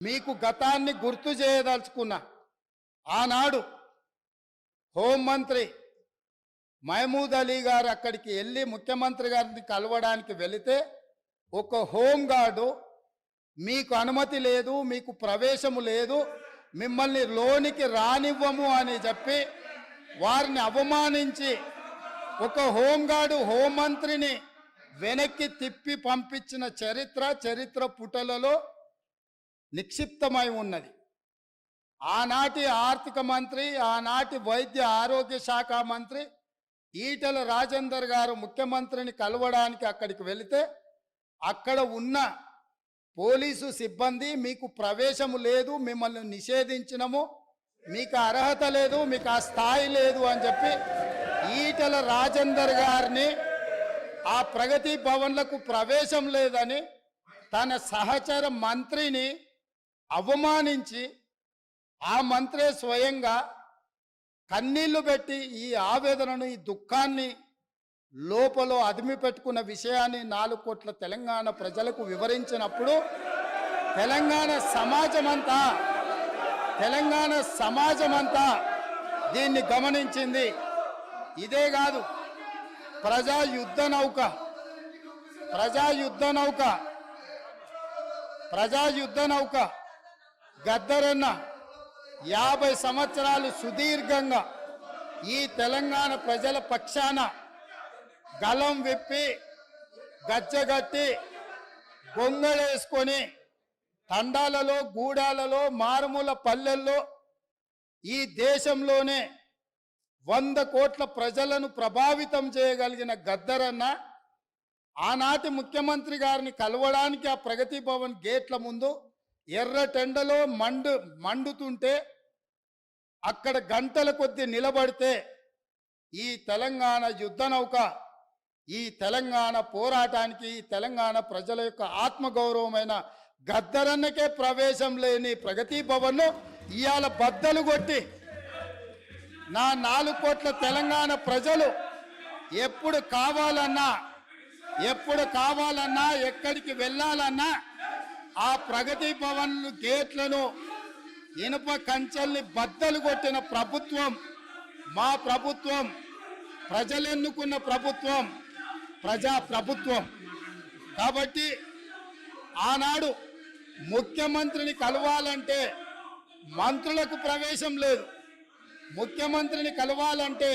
మీకు గతాన్ని గుర్తు చేయదలుచుకున్నా ఆనాడు హోంమంత్రి మహమూద్ అలీ గారు అక్కడికి వెళ్ళి ముఖ్యమంత్రి గారిని కలవడానికి వెళితే ఒక హోంగార్డు మీకు అనుమతి లేదు మీకు ప్రవేశము లేదు మిమ్మల్ని లోనికి రానివ్వము అని చెప్పి వారిని అవమానించి ఒక హోంగార్డు హోంమంత్రిని వెనక్కి తిప్పి పంపించిన చరిత్ర చరిత్ర పుటలలో నిక్షిప్తమై ఉన్నది. ఆనాటి ఆర్థిక మంత్రి ఆనాటి వైద్య ఆరోగ్య శాఖ మంత్రి ఈటల రాజేందర్ గారు ముఖ్యమంత్రిని కలవడానికి అక్కడికి వెళితే అక్కడ ఉన్న పోలీసు సిబ్బంది మీకు ప్రవేశము లేదు మిమ్మల్ని నిషేధించినము మీకు అర్హత లేదు మీకు ఆ స్థాయి లేదు అని చెప్పి ఈటల రాజేందర్ గారిని ఆ ప్రగతి భవన్లకు ప్రవేశం లేదని తన సహచర మంత్రిని అవమానించి ఆ మంత్రే స్వయంగా కన్నీళ్ళు పెట్టి ఈ ఆవేదనను ఈ దుఃఖాన్ని లోపల అదిమి పెట్టుకున్న విషయాన్ని నాలుగు కోట్ల తెలంగాణ ప్రజలకు వివరించినప్పుడు తెలంగాణ సమాజమంతా తెలంగాణ సమాజమంతా దీన్ని గమనించింది. ఇదే కాదు ప్రజా యుద్ధ నౌక ప్రజా యుద్ధ నౌక ప్రజా యుద్ధ నౌక. గద్దరన్న యాభై సంవత్సరాలు సుదీర్ఘంగా ఈ తెలంగాణ ప్రజల పక్షాన గలం విప్పి గచ్చగట్టి గొంగళేసుకొని తండాలలో గూడాలలో మారుమూల పల్లెల్లో ఈ దేశంలోనే వంద కోట్ల ప్రజలను ప్రభావితం చేయగలిగిన గద్దరన్న ఆనాటి ముఖ్యమంత్రి గారిని కలవడానికి ఆ ప్రగతి భవన్ గేట్ల ముందు ఎర్రటెండలో మండు మండుతుంటే అక్కడ గంటల కొద్ది నిలబడితే ఈ తెలంగాణ యుద్ధ నౌక ఈ తెలంగాణ పోరాటానికి ఈ తెలంగాణ ప్రజల యొక్క ఆత్మగౌరవమైన గద్దరన్నకే ప్రవేశం లేని ప్రగతి భవన్ను ఇవాళ బద్దలు కొట్టి నా నాలుగు కోట్ల తెలంగాణ ప్రజలు ఎప్పుడు కావాలన్నా ఎప్పుడు కావాలన్నా ఎక్కడికి వెళ్ళాలన్నా ఆ ప్రగతి భవన్ గేట్లను ఇనుప కంచెల్ని బద్దలు కొట్టిన ప్రభుత్వం మా ప్రభుత్వం ప్రజలెన్నుకున్న ప్రభుత్వం ప్రజా ప్రభుత్వం. కాబట్టి ఆనాడు ముఖ్యమంత్రిని కలవాలంటే మంత్రులకు ప్రవేశం లేదు. ముఖ్యమంత్రిని కలవాలంటే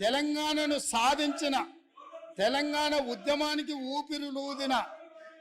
తెలంగాణను సాధించిన తెలంగాణ ఉద్యమానికి ఊపిరి లూదిన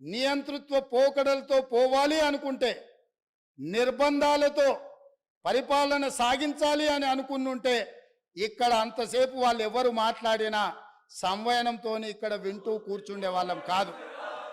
నియంతృత్వ పోకడలతో పోవాలి అనుకుంటే నిర్బంధాలతో పరిపాలన సాగించాలి అని అనుకున్నుంటే ఇక్కడ అంతసేపు వాళ్ళు ఎవరు మాట్లాడినా సంవయనంతో ఇక్కడ వింటూ కూర్చుండే వాళ్ళం కాదు.